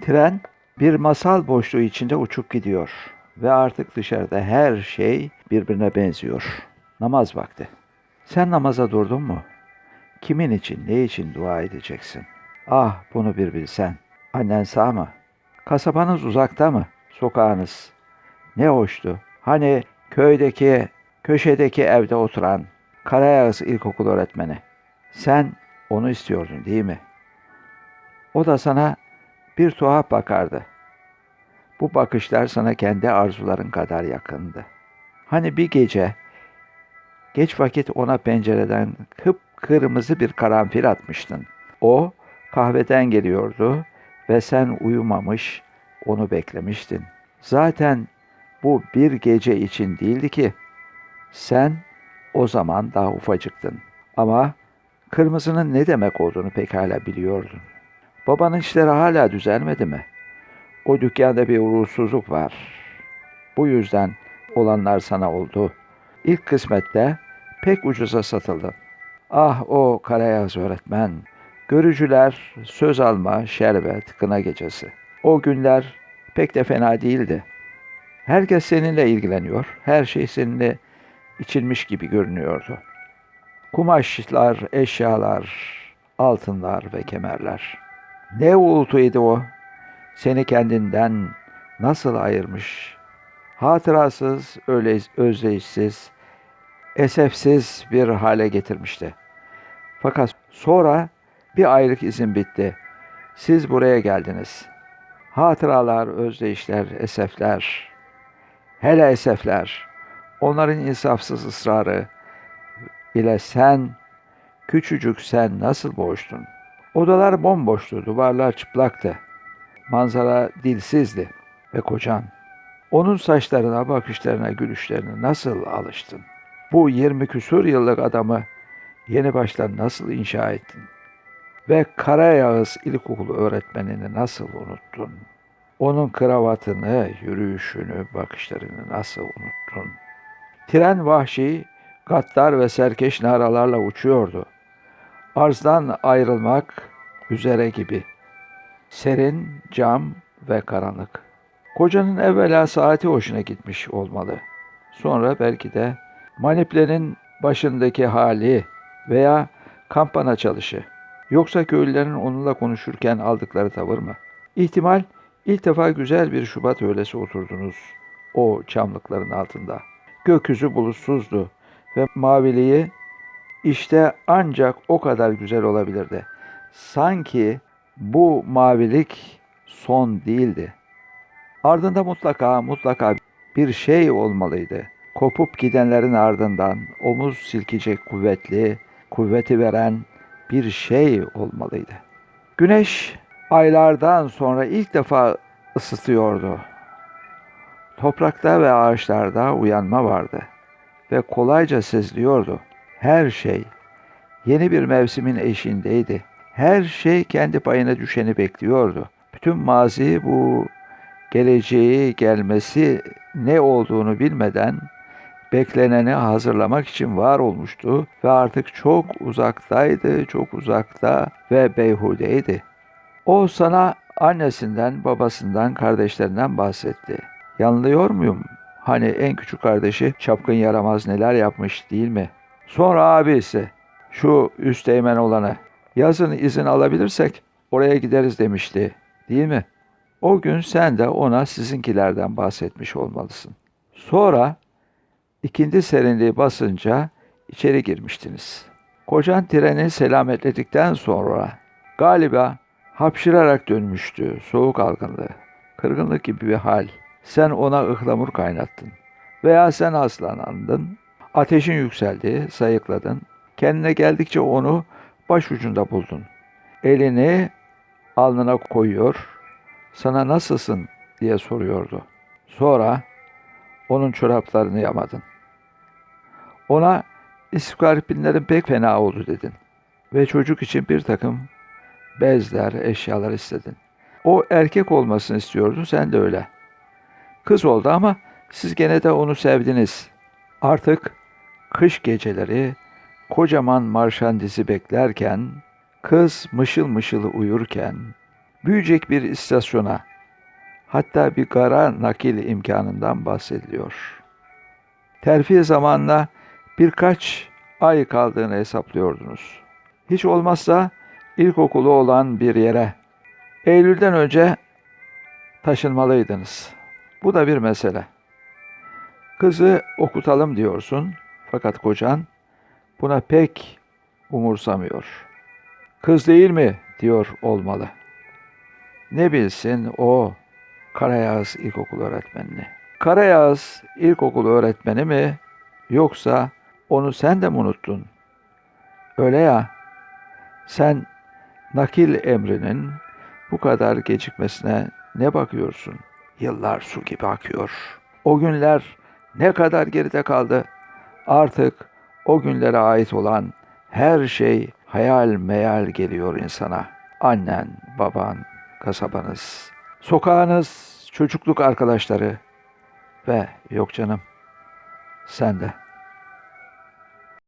Tren bir masal boşluğu içinde uçup gidiyor ve artık dışarıda her şey birbirine benziyor. Namaz vakti. Sen namaza durdun mu? Kimin için, ne için dua edeceksin? Ah bunu bir bilsen. Annen sağ mı? Kasabanız uzakta mı? Sokağınız. Ne hoştu. Hani köydeki, köşedeki evde oturan Karayağız İlkokul öğretmeni. Sen onu istiyordun değil mi? O da sana bir tuhaf bakardı. Bu bakışlar sana kendi arzuların kadar yakındı. Hani bir gece geç vakit ona pencereden kıpkırmızı bir karanfil atmıştın. O kahveden geliyordu ve sen uyumamış onu beklemiştin. Zaten bu bir gece için değildi ki. Sen o zaman daha ufacıktın. Ama kırmızının ne demek olduğunu pekala biliyordun. Babanın işleri hala düzelmedi mi? O dükkanda bir uğursuzluk var. Bu yüzden olanlar sana oldu. İlk kısmette pek ucuza satıldı. Ah o Karayaz öğretmen. Görücüler, söz alma, şerbet, kına gecesi. O günler pek de fena değildi. Herkes seninle ilgileniyor. Her şey seninle içilmiş gibi görünüyordu. Kumaşlar, eşyalar, altınlar ve kemerler. Ne uğultuydu o? Seni kendinden nasıl ayırmış? Hatırasız, öyle özdeyişsiz, esefsiz bir hale getirmişti. Fakat sonra bir aylık izin bitti. Siz buraya geldiniz. Hatıralar, özdeyişler, esefler, hele esefler, onların insafsız ısrarı ile sen, küçücük sen nasıl boğuştun? Odalar bomboştu, duvarlar çıplaktı. Manzara dilsizdi ve kocan. Onun saçlarına, bakışlarına, gülüşlerine nasıl alıştın? Bu yirmi küsur yıllık adamı yeni baştan nasıl inşa ettin? Ve Karayağız İlkokulu öğretmenini nasıl unuttun? Onun kravatını, yürüyüşünü, bakışlarını nasıl unuttun? Tren vahşi, gaddar ve serkeş naralarla uçuyordu. Arzdan ayrılmak üzere gibi. Serin, cam ve karanlık. Kocanın evvela saati hoşuna gitmiş olmalı. Sonra belki de maniplerin başındaki hali veya kampana çalışı. Yoksa köylülerin onunla konuşurken aldıkları tavır mı? İhtimal ilk defa güzel bir Şubat öğlesi oturdunuz o çamlıkların altında. Gökyüzü bulutsuzdu ve maviliği işte ancak o kadar güzel olabilirdi. Sanki bu mavilik son değildi. Ardında mutlaka mutlaka bir şey olmalıydı. Kopup gidenlerin ardından omuz silkecek kuvvetli, kuvveti veren bir şey olmalıydı. Güneş aylardan sonra ilk defa ısıtıyordu. Toprakta ve ağaçlarda uyanma vardı ve kolayca seziliyordu. Her şey yeni bir mevsimin eşiğindeydi. Her şey kendi payına düşeni bekliyordu. Bütün mazi bu geleceği gelmesi ne olduğunu bilmeden bekleneni hazırlamak için var olmuştu ve artık çok uzaktaydı, çok uzakta ve beyhudeydi. O sana annesinden, babasından, kardeşlerinden bahsetti. Yanılıyor muyum? Hani en küçük kardeşi çapkın yaramaz neler yapmış değil mi? Sonra abisi, şu üsteğmen olanı, yazın izin alabilirsek oraya gideriz demişti, değil mi? O gün sen de ona sizinkilerden bahsetmiş olmalısın. Sonra ikindi serinliği basınca içeri girmiştiniz. Kocan treni selametledikten sonra galiba hapşırarak dönmüştü soğuk algınlığı. Kırgınlık gibi bir hal. Sen ona ıhlamur kaynattın. Veya sen aslanandın. Ateşin yükseldi, sayıkladın. Kendine geldikçe onu başucunda buldun. Elini alnına koyuyor, sana nasılsın diye soruyordu. Sonra onun çoraplarını yamadın. Ona iskarpinlerin pek fena oldu dedin. Ve çocuk için bir takım bezler, eşyalar istedin. O erkek olmasını istiyordu, sen de öyle. Kız oldu ama siz gene de onu sevdiniz. Artık kış geceleri kocaman marşandizi beklerken, kız mışıl mışıl uyurken, büyüyecek bir istasyona, hatta bir gara nakil imkanından bahsediliyor. Terfi zamanla birkaç ay kaldığını hesaplıyordunuz. Hiç olmazsa ilkokulu olan bir yere Eylül'den önce taşınmalıydınız. Bu da bir mesele. Kızı okutalım diyorsun fakat kocan buna pek umursamıyor. Kız değil mi diyor olmalı. Ne bilsin o Karayağız İlkokul öğretmenini. Karayağız İlkokul öğretmeni mi yoksa onu sen de mi unuttun? Öyle ya sen nakil emrinin bu kadar gecikmesine ne bakıyorsun? Yıllar su gibi akıyor. O günler ne kadar geride kaldı? Artık o günlere ait olan her şey hayal meyal geliyor insana. Annen, baban, kasabanız, sokağınız, çocukluk arkadaşları ve yok canım sen de.